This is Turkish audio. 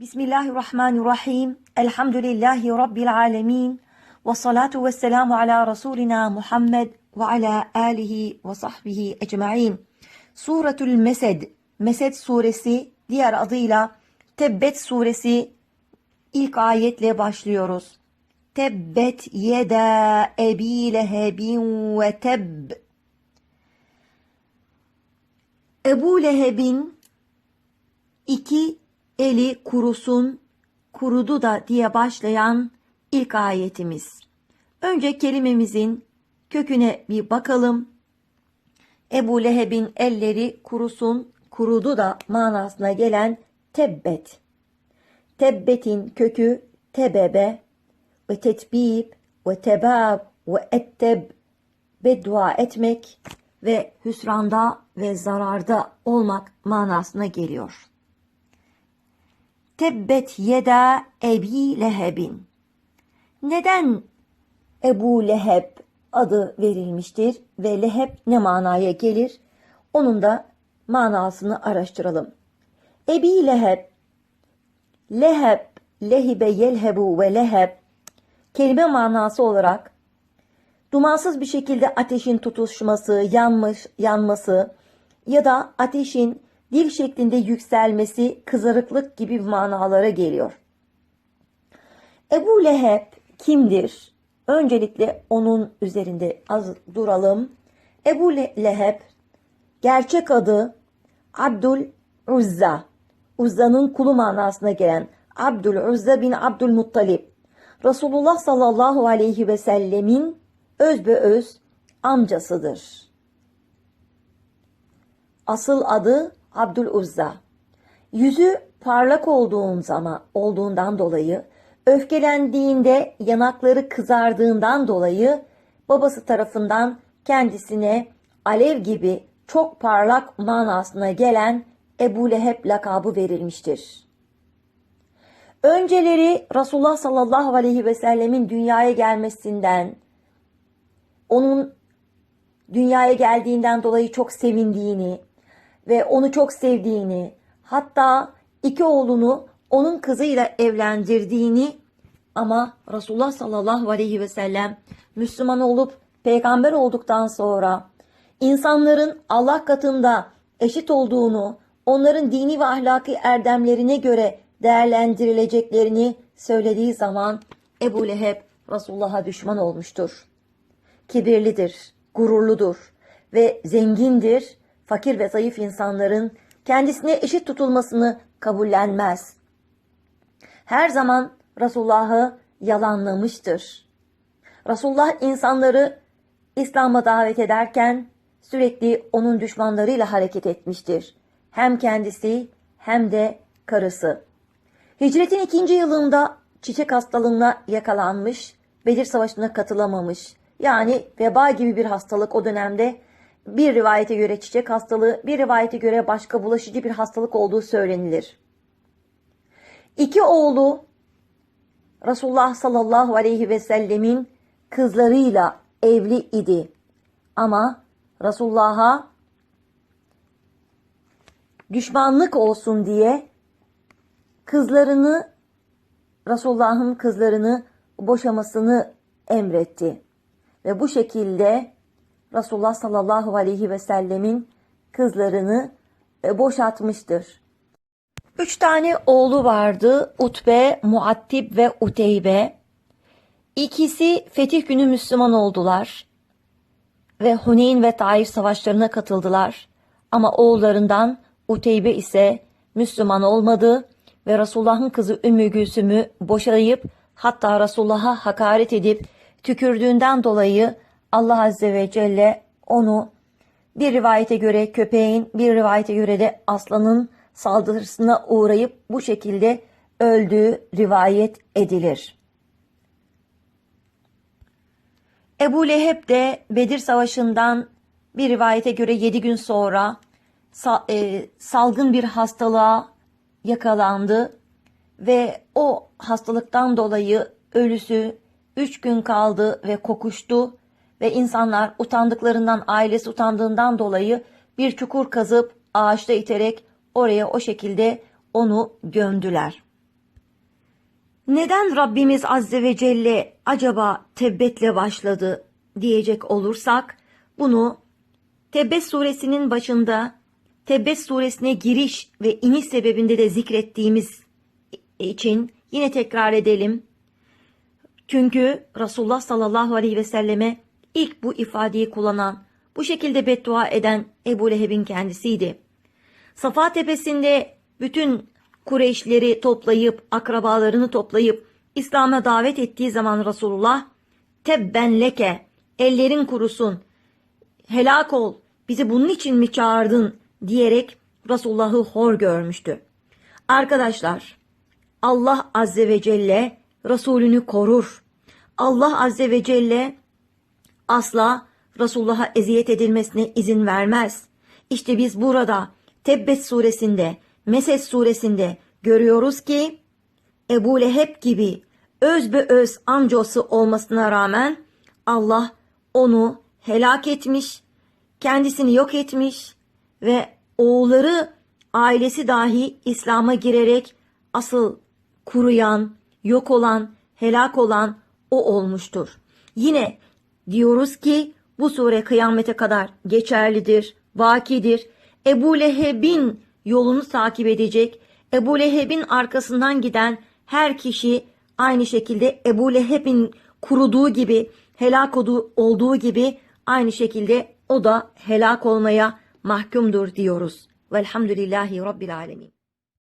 Bismillahirrahmanirrahim. Elhamdülillahi Rabbil alemin. Ve salatu ve selamu ala Resulina Muhammed ve ala alihi ve sahbihi ecma'in. Suretül Mesed, Mesed suresi diğer adıyla Tebbet suresi ilk ayetle başlıyoruz. Tebbet yeda ebi lehebin ve tebb. Ebu Leheb'in iki eli kurusun, kurudu da diye başlayan ilk ayetimiz. Önce kelimemizin köküne bir bakalım. Ebu Leheb'in elleri kurusun, kurudu da manasına gelen tebbet. Tebbetin kökü tebebe ve tetbib ve tebab ve etteb beddua etmek ve hüsranda ve zararda olmak manasına geliyor. Tebbet yeda Ebi Leheb'in. Neden Ebu Leheb adı verilmiştir ve Leheb ne manaya gelir? Onun da manasını araştıralım. Ebi Leheb, Leheb, lehibe yelhebu ve leheb kelime manası olarak dumansız bir şekilde ateşin tutuşması, yanmış, yanması ya da ateşin dil şeklinde yükselmesi, kızarıklık gibi manalara geliyor. Ebu Leheb kimdir? Öncelikle onun üzerinde az duralım. Ebu Leheb gerçek adı Abdül Uzza. Uzza'nın kulu manasına gelen Abdül Uzza bin Abdülmuttalib. Resulullah sallallahu aleyhi ve sellemin özbeöz amcasıdır. Asıl adı Abdül Uzza. Yüzü parlak olduğun zaman olduğundan dolayı, öfkelendiğinde yanakları kızardığından dolayı babası tarafından kendisine alev gibi çok parlak manasına gelen Ebu Leheb lakabı verilmiştir. Önceleri Resulullah sallallahu aleyhi ve sellemin dünyaya gelmesinden, onun dünyaya geldiğinden dolayı çok sevindiğini ve onu çok sevdiğini, hatta iki oğlunu onun kızıyla evlendirdiğini ama Resulullah sallallahu aleyhi ve sellem Müslüman olup peygamber olduktan sonra insanların Allah katında eşit olduğunu, onların dini ve ahlaki erdemlerine göre değerlendirileceklerini söylediği zaman Ebu Leheb Resulullah'a düşman olmuştur. Kibirlidir, gururludur ve zengindir. Fakir ve zayıf insanların kendisine eşit tutulmasını kabullenmez. Her zaman Resulullah'ı yalanlamıştır. Resulullah insanları İslam'a davet ederken sürekli onun düşmanlarıyla hareket etmiştir. Hem kendisi hem de karısı. Hicretin ikinci yılında çiçek hastalığına yakalanmış, Bedir Savaşı'na katılamamış. Yani veba gibi bir hastalık o dönemde bir rivayete göre çiçek hastalığı, bir rivayete göre başka bulaşıcı bir hastalık olduğu söylenilir. İki oğlu Resulullah sallallahu aleyhi ve sellemin kızlarıyla evli idi. Ama Resulullah'a düşmanlık olsun diye kızlarını Resulullah'ın kızlarını boşamasını emretti. Ve bu şekilde Resulullah sallallahu aleyhi ve sellemin kızlarını e, boşatmıştır. Üç tane oğlu vardı. Utbe, Muattib ve Uteybe. İkisi fetih günü Müslüman oldular. Ve Huneyn ve Taif savaşlarına katıldılar. Ama oğullarından Uteybe ise Müslüman olmadı ve Resulullah'ın kızı Ümmü Gülsüm'ü boşayıp hatta Resulullah'a hakaret edip tükürdüğünden dolayı Allah Azze ve Celle onu bir rivayete göre köpeğin, bir rivayete göre de aslanın saldırısına uğrayıp bu şekilde öldüğü rivayet edilir. Ebu Leheb de Bedir Savaşı'ndan bir rivayete göre 7 gün sonra e, salgın bir hastalığa yakalandı ve o hastalıktan dolayı ölüsü 3 gün kaldı ve kokuştu ve insanlar utandıklarından ailesi utandığından dolayı bir çukur kazıp ağaçta iterek oraya o şekilde onu gömdüler. Neden Rabbimiz Azze ve Celle acaba tebbetle başladı diyecek olursak bunu Tebbet suresinin başında Tebbet suresine giriş ve iniş sebebinde de zikrettiğimiz için yine tekrar edelim. Çünkü Resulullah sallallahu aleyhi ve selleme ilk bu ifadeyi kullanan, bu şekilde beddua eden Ebu Leheb'in kendisiydi. Safa tepesinde bütün Kureyşleri toplayıp, akrabalarını toplayıp İslam'a davet ettiği zaman Resulullah tebben leke, ellerin kurusun, helak ol, bizi bunun için mi çağırdın diyerek Resulullah'ı hor görmüştü. Arkadaşlar, Allah Azze ve Celle Resulünü korur. Allah Azze ve Celle asla Resulullah'a eziyet edilmesine izin vermez. İşte biz burada Tebbet suresinde, Mesed suresinde görüyoruz ki Ebu Leheb gibi öz be öz amcası olmasına rağmen Allah onu helak etmiş, kendisini yok etmiş ve oğulları ailesi dahi İslam'a girerek asıl kuruyan, yok olan, helak olan o olmuştur. Yine diyoruz ki bu sure kıyamete kadar geçerlidir, vakidir. Ebu Leheb'in yolunu takip edecek, Ebu Leheb'in arkasından giden her kişi aynı şekilde Ebu Leheb'in kuruduğu gibi, helak olduğu, gibi aynı şekilde o da helak olmaya mahkumdur diyoruz. Velhamdülillahi Rabbil Alemin.